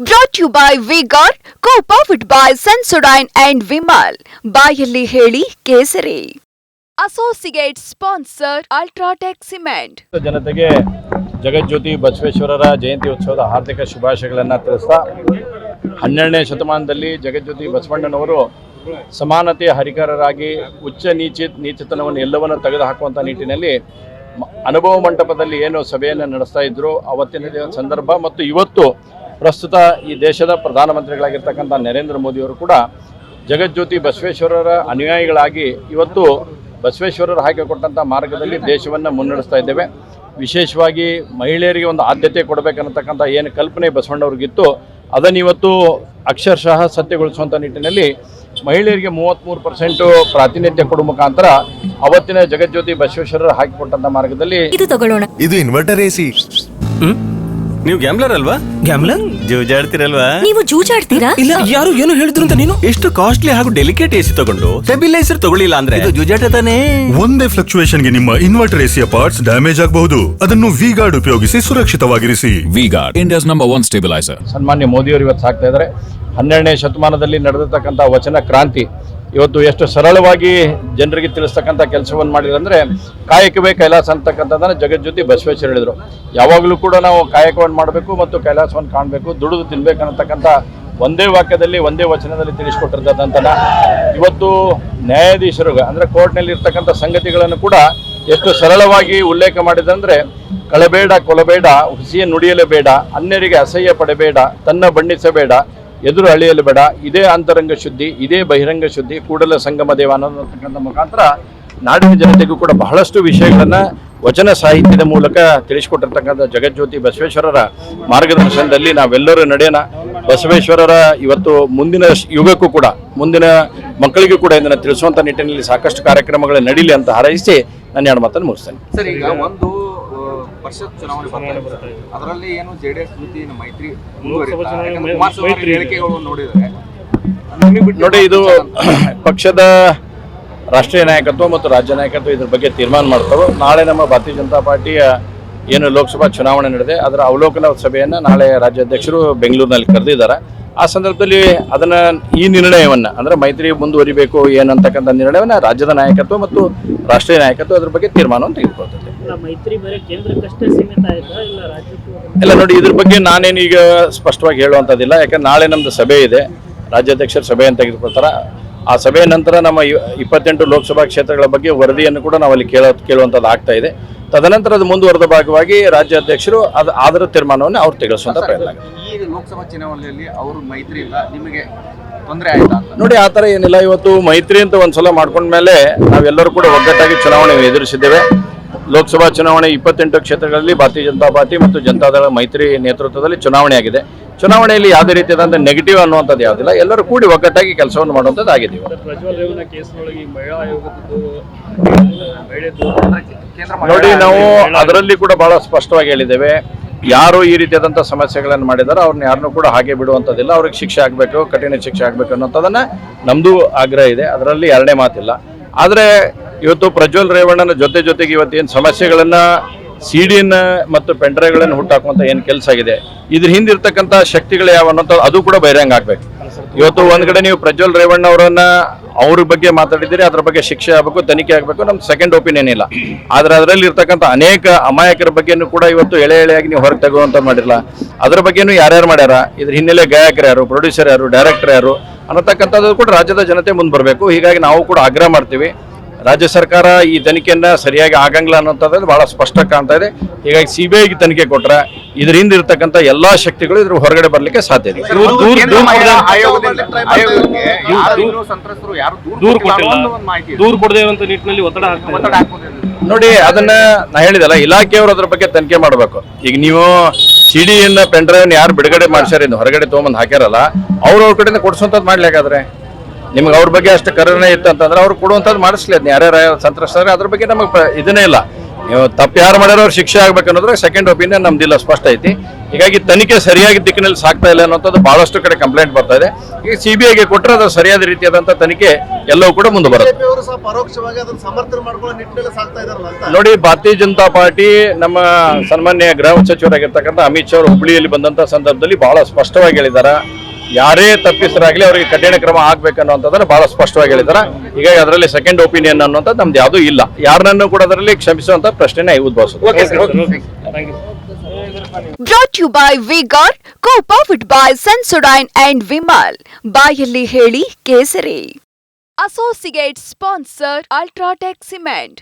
Brought you by by Vigor, co-powered by Sensodyne and Vimal. ಬಾಯಲ್ಲಿ ಹೇಳಿ ಕೇಸರಿ. Associate sponsor UltraTech cement ಜನತೆಗೆ ಜಗಜ್ಯೋತಿ ಬಸವೇಶ್ವರರ ಜಯಂತಿ ಉತ್ಸವದ ಹಾರ್ದಿಕ ಶುಭಾಶಯಗಳನ್ನು ತಿಳಿಸ್ತಾ ಹನ್ನೆರಡನೇ ಶತಮಾನದಲ್ಲಿ ಜಗಜ್ಯೋತಿ ಬಸವಣ್ಣನವರು ಸಮಾನತೆಯ ಹರಿಕಾರರಾಗಿ ಉಚ್ಚ ನೀಚಿತ್ ನೀಚತನವನ್ನು ಎಲ್ಲವನ್ನು ತೆಗೆದುಹಾಕುವಂಥ ನಿಟ್ಟಿನಲ್ಲಿ ಅನುಭವ ಮಂಟಪದಲ್ಲಿ ಏನು ಸಭೆಯನ್ನು ನಡೆಸ್ತಾ ಇದ್ರು. ಅವತ್ತಿನ ಸಂದರ್ಭ ಮತ್ತು ಇವತ್ತು ಪ್ರಸ್ತುತ ಈ ದೇಶದ ಪ್ರಧಾನಮಂತ್ರಿಗಳಾಗಿರ್ತಕ್ಕಂಥ ನರೇಂದ್ರ ಮೋದಿಯವರು ಕೂಡ ಜಗಜ್ಯೋತಿ ಬಸವೇಶ್ವರರ ಅನುಯಾಯಿಗಳಾಗಿ ಇವತ್ತು ಬಸವೇಶ್ವರರು ಹಾಕಿಕೊಟ್ಟಂಥ ಮಾರ್ಗದಲ್ಲಿ ದೇಶವನ್ನು ಮುನ್ನಡೆಸ್ತಾ ಇದ್ದೇವೆ. ವಿಶೇಷವಾಗಿ ಮಹಿಳೆಯರಿಗೆ ಒಂದು ಆದ್ಯತೆ ಕೊಡಬೇಕನ್ನತಕ್ಕಂಥ ಏನು ಕಲ್ಪನೆ ಬಸವಣ್ಣವ್ರಿಗಿತ್ತು ಅದನ್ನು ಇವತ್ತು ಅಕ್ಷರಶಃ ಸತ್ಯಗೊಳಿಸುವಂಥ ನಿಟ್ಟಿನಲ್ಲಿ ಮಹಿಳೆಯರಿಗೆ ಮೂವತ್ತ್ಮೂರು ಪರ್ಸೆಂಟು ಪ್ರಾತಿನಿಧ್ಯ ಕೊಡುವ ಮುಖಾಂತರ ಅವತ್ತಿನ ಜಗಜ್ಯೋತಿ ಬಸವೇಶ್ವರರು ಹಾಕಿಕೊಟ್ಟಂಥ ಮಾರ್ಗದಲ್ಲಿ ಇದು ತಗೊಳ್ಳೋಣ. ಇದು ಇನ್ವರ್ಟರ್ ಎಸಿ? ನೀವು ಗ್ಯಾಮ್ಲರ್ ಅಲ್ವಾ? ಗ್ಯಾಮ್ಲರ್ ಜೂಜಾಡ್ತಿರಲ್ವಾ? ನೀವು ಜೂಜಾಡ್ತೀರಾ? ಇಲ್ಲ ಯಾರು ಏನು ಹೇಳಿದ್ರು ಅಂತ ನೀನು? ಎಷ್ಟು ಕಾಸ್ಟ್ಲಿ ಹಾಗೂ ಡೆಲಿಕೇಟ್ ಎಸಿ ತಗೊಂಡು ಸ್ಟೆಬಿಲೈಸರ್ ತಗೊಳ್ಳಿಲ್ಲ ಅಂದ್ರೆ? ಇದು ಜೂಜಾಟ ತಾನೇ. ಒಂದೇ ಫ್ಲಕ್ಚುಯೇಷನ್ಗೆ ನಿಮ್ಮ ಇನ್ವರ್ಟರ್ ಎಸಿಯ ಪಾರ್ಟ್ಸ್ ಡ್ಯಾಮೇಜ್ ಆಗಬಹುದು. ಅದನ್ನು ವಿ ಗಾರ್ಡ್ ಉಪಯೋಗಿಸಿ ಸುರಕ್ಷಿತವಾಗಿರಿಸಿ. V Guard India's India's number one stabiliser ಸನ್ಮಾನ್ಯ ಮೋದಿಯವರು ಇವತ್ತು ಸಾಕ್ತಾ ಇದ್ದಾರೆ. ಹನ್ನೆರಡನೇ ಶತಮಾನದಲ್ಲಿ ನಡೆದಿರ್ತಕ್ಕಂಥ ವಚನ ಕ್ರಾಂತಿ. ಇವತ್ತು ಎಷ್ಟು ಸರಳವಾಗಿ ಜನರಿಗೆ ತಿಳಿಸ್ತಕ್ಕಂಥ ಕೆಲಸವನ್ನು ಮಾಡಿದ್ರು ಅಂದರೆ ಕಾಯಕವೇ ಕೈಲಾಸ ಅಂತಕ್ಕಂಥದ್ದನ್ನು ಜಗಜ್ಯೋತಿ ಬಸವೇಶ್ವರ ಹೇಳಿದರು. ಯಾವಾಗಲೂ ಕೂಡ ನಾವು ಕಾಯಕವನ್ನು ಮಾಡಬೇಕು ಮತ್ತು ಕೈಲಾಸವನ್ನು ಕಾಣಬೇಕು, ದುಡಿದು ತಿನ್ಬೇಕು ಅನ್ನತಕ್ಕಂಥ ಒಂದೇ ವಾಕ್ಯದಲ್ಲಿ, ಒಂದೇ ವಚನದಲ್ಲಿ ತಿಳಿಸ್ಕೊಟ್ಟಿರ್ತಕ್ಕಂಥ ಇವತ್ತು ನ್ಯಾಯಾಧೀಶರು ಅಂದರೆ ಕೋರ್ಟ್ನಲ್ಲಿ ಇರ್ತಕ್ಕಂಥ ಸಂಗತಿಗಳನ್ನು ಕೂಡ ಎಷ್ಟು ಸರಳವಾಗಿ ಉಲ್ಲೇಖ ಮಾಡಿದಂದರೆ ಕಳಬೇಡ ಕೊಲಬೇಡ ಹುಸಿಯ ನುಡಿಯಲೇಬೇಡ ಅನ್ಯರಿಗೆ ಅಸಹ್ಯ ಪಡಬೇಡ, ತನ್ನ ಬಣ್ಣಿಸಬೇಡ ಎದುರು ಅಳಿಯಲು ಬೇಡ. ಇದೇ ಅಂತರಂಗ ಶುದ್ಧಿ, ಇದೇ ಬಹಿರಂಗ ಶುದ್ಧಿ, ಕೂಡಲ ಸಂಗಮ ದೇವ ಅನ್ನೋದಕ್ಕಂಥ ಮುಖಾಂತರ ನಾಡಿನ ಜನತೆಗೂ ಕೂಡ ಬಹಳಷ್ಟು ವಿಷಯಗಳನ್ನು ವಚನ ಸಾಹಿತ್ಯದ ಮೂಲಕ ತಿಳಿಸಿಕೊಟ್ಟಿರ್ತಕ್ಕಂಥ ಜಗಜ್ಯೋತಿ ಬಸವೇಶ್ವರರ ಮಾರ್ಗದರ್ಶನದಲ್ಲಿ ನಾವೆಲ್ಲರೂ ನಡೆಯೋಣ. ಬಸವೇಶ್ವರರ ಇವತ್ತು ಮುಂದಿನ ಯುಗಕ್ಕೂ ಕೂಡ, ಮುಂದಿನ ಮಕ್ಕಳಿಗೂ ಕೂಡ ಇದನ್ನು ತಿಳಿಸುವಂಥ ನಿಟ್ಟಿನಲ್ಲಿ ಸಾಕಷ್ಟು ಕಾರ್ಯಕ್ರಮಗಳು ನಡೀಲಿ ಅಂತ ಹಾರೈಸಿ ನಾನು ಎರಡು ಮಾತನ್ನು ಮುಗಿಸ್ತೇನೆ. ಪರಿಷತ್ ಚುನಾವಣೆ ಬರ್ತಾ ಇದೆ. ಅದರಲ್ಲಿ ಏನು ಜೆಡಿಎಸ್ ಜೊತೆ ಏನು ಮೈತ್ರಿ ಮುಂದುವರಿತಾ? ಯಾಕಂದ್ರೆ ಕುಮಾರಸ್ವಾಮಿ ಹೇಳಿಕೆಗಳು ನೋಡಿದರೆ ನೋಡಿ ಇದು ಪಕ್ಷದ ರಾಷ್ಟ್ರೀಯ ನಾಯಕತ್ವ ಮತ್ತು ರಾಜ್ಯ ನಾಯಕತ್ವ ಇದ್ರ ಬಗ್ಗೆ ತೀರ್ಮಾನ ಮಾಡ್ತಾರೆ ನಾಳೆ ನಮ್ಮ ಭಾರತೀಯ ಜನತಾ ಪಾರ್ಟಿಯ ಏನು ಲೋಕಸಭಾ ಚುನಾವಣೆ ನಡೆದಿದೆ ಅದರ ಅವಲೋಕನ ಸಭೆಯನ್ನು ನಾಳೆ ರಾಜ್ಯಾಧ್ಯಕ್ಷರು ಬೆಂಗಳೂರಿನಲ್ಲಿ ಕರೆದಿದ್ದಾರೆ. ಆ ಸಂದರ್ಭದಲ್ಲಿ ಅದನ್ನ ಈ ನಿರ್ಣಯವನ್ನು ಅಂದರೆ ಮೈತ್ರಿ ಮುಂದುವರಿಬೇಕು ಏನಂತಕ್ಕಂಥ ನಿರ್ಣಯವನ್ನು ರಾಜ್ಯದ ನಾಯಕತ್ವ ಮತ್ತು ರಾಷ್ಟ್ರೀಯ ನಾಯಕತ್ವ ಅದ್ರ ಬಗ್ಗೆ ತೀರ್ಮಾನವನ್ನು ತೆಗೆದುಕೊಳ್ತದೆ. ಇಲ್ಲ ನೋಡಿ ಇದ್ರ ಬಗ್ಗೆ ನಾನೇನೀಗ ಈಗ ಸ್ಪಷ್ಟವಾಗಿ ಹೇಳುವಂಥದ್ದಿಲ್ಲ ಯಾಕಂದ್ರೆ ನಾಳೆ ನಮ್ಮದು ಸಭೆ ಇದೆ ರಾಜ್ಯಾಧ್ಯಕ್ಷರ ಸಭೆಯನ್ನು ತೆಗೆದುಕೊಳ್ತಾರೆ. ಆ ಸಭೆಯ ನಂತರ ನಮ್ಮ ಇಪ್ಪತ್ತೆಂಟು ಲೋಕಸಭಾ ಕ್ಷೇತ್ರಗಳ ಬಗ್ಗೆ ವರದಿಯನ್ನು ಕೂಡ ನಾವು ಅಲ್ಲಿ ಕೇಳೋ ಕೇಳುವಂಥದ್ದು ಆಗ್ತಾ ಇದೆ. ತದನಂತರ ಅದು ಮುಂದುವರೆದ ಭಾಗವಾಗಿ ರಾಜ್ಯಾಧ್ಯಕ್ಷರು ಅದು ಅದರ ತೀರ್ಮಾನವನ್ನು ಅವ್ರು ತೆಗೆಸುವಂತ ಪ್ರಯತ್ನ ಈ ಲೋಕಸಭಾ ಚುನಾವಣೆಯಲ್ಲಿ ಅವರು ಮೈತ್ರಿ ಇಲ್ಲ ನಿಮಗೆ ತೊಂದರೆ ಆಯ್ತಾ ನೋಡಿ ಆ ಥರ ಏನಿಲ್ಲ. ಇವತ್ತು ಮೈತ್ರಿ ಅಂತ ಒಂದ್ಸಲ ಮಾಡ್ಕೊಂಡ್ಮೇಲೆ ನಾವೆಲ್ಲರೂ ಕೂಡ ಒಗ್ಗಟ್ಟಾಗಿ ಚುನಾವಣೆ ಎದುರಿಸಿದ್ದೇವೆ. ಲೋಕಸಭಾ ಚುನಾವಣೆ ಇಪ್ಪತ್ತೆಂಟು ಕ್ಷೇತ್ರಗಳಲ್ಲಿ ಭಾರತೀಯ ಜನತಾ ಪಾರ್ಟಿ ಮತ್ತು ಜನತಾದಳ ಮೈತ್ರಿ ನೇತೃತ್ವದಲ್ಲಿ ಚುನಾವಣೆ ಆಗಿದೆ ಚುನಾವಣೆಯಲ್ಲಿ ಯಾವುದೇ ರೀತಿಯಾದಂಥ ನೆಗೆಟಿವ್ ಅನ್ನುವಂಥದ್ದು ಯಾವುದಿಲ್ಲ. ಎಲ್ಲರೂ ಕೂಡಿ ಒಗ್ಗಟ್ಟಾಗಿ ಕೆಲಸವನ್ನು ಮಾಡುವಂಥದ್ದು ಆಗಿದೆ ನೋಡಿ, ನಾವು ಅದರಲ್ಲಿ ಕೂಡ ಬಹಳ ಸ್ಪಷ್ಟವಾಗಿ ಹೇಳಿದ್ದೇವೆ. ಯಾರು ಈ ರೀತಿಯಾದಂಥ ಸಮಸ್ಯೆಗಳನ್ನು ಮಾಡಿದಾರೆ ಅವ್ರನ್ನ ಯಾರನ್ನೂ ಕೂಡ ಹಾಗೆ ಬಿಡುವಂಥದ್ದಿಲ್ಲ. ಅವ್ರಿಗೆ ಶಿಕ್ಷೆ ಆಗಬೇಕು, ಕಠಿಣ ಶಿಕ್ಷೆ ಆಗಬೇಕು ಅನ್ನೋಂಥದ್ದನ್ನು ನಮ್ಮದು ಆಗ್ರಹ ಇದೆ. ಅದರಲ್ಲಿ ಎರಡನೇ ಮಾತಿಲ್ಲ. ಆದರೆ ಇವತ್ತು ಪ್ರಜ್ವಲ್ ರೇವಣ್ಣನ ಜೊತೆ ಜೊತೆಗೆ ಇವತ್ತೇನು ಸಮಸ್ಯೆಗಳನ್ನು ಸಿ ಡಿನ ಮತ್ತು ಪೆಂಡ್ರೈವ್ಗಳನ್ನು ಹುಟ್ಟಾಕುವಂಥ ಏನು ಕೆಲಸ ಆಗಿದೆ? ಇದ್ರ ಹಿಂದಿರ್ತಕ್ಕಂಥ ಶಕ್ತಿಗಳು ಯಾವ ಅನ್ನೋಂಥ ಅದು ಕೂಡ ಬಹಿರಂಗ ಆಗಬೇಕು. ಇವತ್ತು ಒಂದ್ ಕಡೆ ನೀವು ಪ್ರಜ್ವಲ್ ರೇವಣ್ಣ ಅವರನ್ನ ಅವ್ರ ಬಗ್ಗೆ ಮಾತಾಡಿದ್ದೀರಿ, ಅದ್ರ ಬಗ್ಗೆ ಶಿಕ್ಷೆ ಆಗಬೇಕು, ತನಿಖೆ ಆಗಬೇಕು, ನಮ್ ಸೆಕೆಂಡ್ ಒಪಿನಿಯನ್ ಇಲ್ಲ ಆದ್ರೆ ಅದರಲ್ಲಿ ಇರ್ತಕ್ಕಂಥ ಅನೇಕ ಅಮಾಯಕರ ಬಗ್ಗೆನೂ ಕೂಡ ಇವತ್ತು ಎಳೆ ಎಳೆಯಾಗಿ ನೀವು ಹೊರಗೆ ತಗುವಂತ ಮಾಡಿಲ್ಲ. ಅದ್ರ ಬಗ್ಗೆನೂ ಯಾರ್ಯಾರು ಮಾಡ್ಯಾರ? ಇದ್ರ ಹಿನ್ನೆಲೆ ಗಾಯಕರು ಯಾರು ಪ್ರೊಡ್ಯೂಸರ್ ಯಾರು ಡೈರೆಕ್ಟರ್ ಯಾರು ಅನ್ನತಕ್ಕಂಥದ್ದು ಕೂಡ ರಾಜ್ಯದ ಜನತೆ ಮುಂದೆ ಬರಬೇಕು. ಹೀಗಾಗಿ ನಾವು ಕೂಡ ಆಗ್ರಹ ಮಾಡ್ತೀವಿ. ರಾಜ್ಯ ಸರ್ಕಾರ ಈ ತನಿಖೆಯನ್ನ ಸರಿಯಾಗಿ ಆಗಂಗಿಲ್ಲ ಅನ್ನೋಂಥದ್ದು ಬಹಳ ಸ್ಪಷ್ಟ ಕಾಣ್ತಾ ಇದೆ. ಹೀಗಾಗಿ ಸಿ ಬಿ ಐಗೆ ತನಿಖೆ ಕೊಟ್ರೆ ಇದರಿಂದ ಇರತಕ್ಕಂಥ ಎಲ್ಲಾ ಶಕ್ತಿಗಳು ಇದ್ರ ಹೊರಗಡೆ ಬರ್ಲಿಕ್ಕೆ ಸಾಧ್ಯ ಇದೆ. ದೂರು ಕೊಡದೆ ನಿಟ್ಟಿನಲ್ಲಿ ಒತ್ತಡ ನೋಡಿ ಅದನ್ನ ನಾ ಹೇಳಿದಲ್ಲ ಇಲಾಖೆಯವರು ಅದ್ರ ಬಗ್ಗೆ ತನಿಖೆ ಮಾಡಬೇಕು. ಈಗ ನೀವು ಸಿ ಡಿ ಪೆನ್ ಪೆಂಡ್ರೈವ್ ಯಾರು ಬಿಡುಗಡೆ ಮಾಡ್ಸ್ಯಾರ ಹೊರಗಡೆ ತೊಗೊಂಬಂದು ಹಾಕ್ಯಾರಲ್ಲ ಅವ್ರ ಅವ್ರ ಕಡೆಯಿಂದ ಕೊಡ್ಸುವಂಥದ್ದು ಮಾಡ್ಲಿಕ್ಕಾದ್ರೆ? ನಿಮ್ಗೆ ಅವ್ರ ಬಗ್ಗೆ ಅಷ್ಟು ಕರುಣೆ ಇತ್ತು ಅಂತಂದ್ರೆ ಅವ್ರು ಕೊಡುವಂಥದ್ದು ಮಾಡಿಸ್ಲಿ ಅದನ್ನ ಯಾರ್ಯಾರು ಸಂತ್ರಸ್ತಾರೆ ಅದ್ರ ಬಗ್ಗೆ ನಮಗೆ ಇದನ್ನೇ ಇಲ್ಲ. ನೀವು ತಪ್ಪು ಯಾರು ಮಾಡ್ಯಾರ ಅವ್ರು ಶಿಕ್ಷೆ ಆಗ್ಬೇಕು ಅನ್ನೋದ್ರೆ ಸೆಕೆಂಡ್ ಒಪಿನಿಯನ್ ನಮ್ದಿಲ್ಲ ಸ್ಪಷ್ಟ ಐತಿ. ಹೀಗಾಗಿ ತನಿಖೆ ಸರಿಯಾಗಿ ದಿಕ್ಕಿನಲ್ಲಿ ಸಾಕ್ತಾ ಇಲ್ಲ ಅನ್ನೋಂಥದ್ದು ಬಹಳಷ್ಟು ಕಡೆ ಕಂಪ್ಲೇಂಟ್ ಬರ್ತಾ ಇದೆ. ಈಗ ಸಿ ಬಿ ಐಗೆ ಕೊಟ್ಟರೆ ಅದು ಸರಿಯಾದ ರೀತಿಯಾದಂಥ ತನಿಖೆ ಎಲ್ಲವೂ ಕೂಡ ಮುಂದೆ ಬರುತ್ತೆ. ನೋಡಿ ಭಾರತೀಯ ಜನತಾ ಪಾರ್ಟಿ ನಮ್ಮ ಸನ್ಮಾನ್ಯ ಗೃಹ ಸಚಿವರಾಗಿರ್ತಕ್ಕಂಥ ಅಮಿತ್ ಶಾ ಅವರು ಹುಬ್ಳಿಯಲ್ಲಿ ಬಂದಂತ ಸಂದರ್ಭದಲ್ಲಿ ಬಹಳ ಸ್ಪಷ್ಟವಾಗಿ ಹೇಳಿದ್ದಾರೆ ಯಾರೇ ತಪ್ಪಿಸರಾಗಲಿ ಅವರಿಗೆ ಕಠಿಣ ಕ್ರಮ ಆಗ್ಬೇಕನ್ನುವಂಥದ್ದನ್ನು ಬಹಳ ಸ್ಪಷ್ಟವಾಗಿ ಹೇಳಿದ್ದಾರೆ. ಹೀಗಾಗಿ ಅದರಲ್ಲಿ ಸೆಕೆಂಡ್ ಒಪಿನಿಯನ್ ಅನ್ನುವಂಥದ್ದು ನಮ್ದು ಯಾವುದೂ ಇಲ್ಲ. ಯಾರನ್ನೂ ಕೂಡ ಅದರಲ್ಲಿ ಕ್ಷಮಿಸುವಂತ ಪ್ರಶ್ನೆನೇ ಉದ್ಭವಿಸುತ್ತೆ. By V Guard co powered by ಸನ್ಸುಡೈನ್ and Vimal ಬಾಯಲ್ಲಿ ಹೇಳಿ ಕೇಸರಿ. Associate sponsor UltraTech cement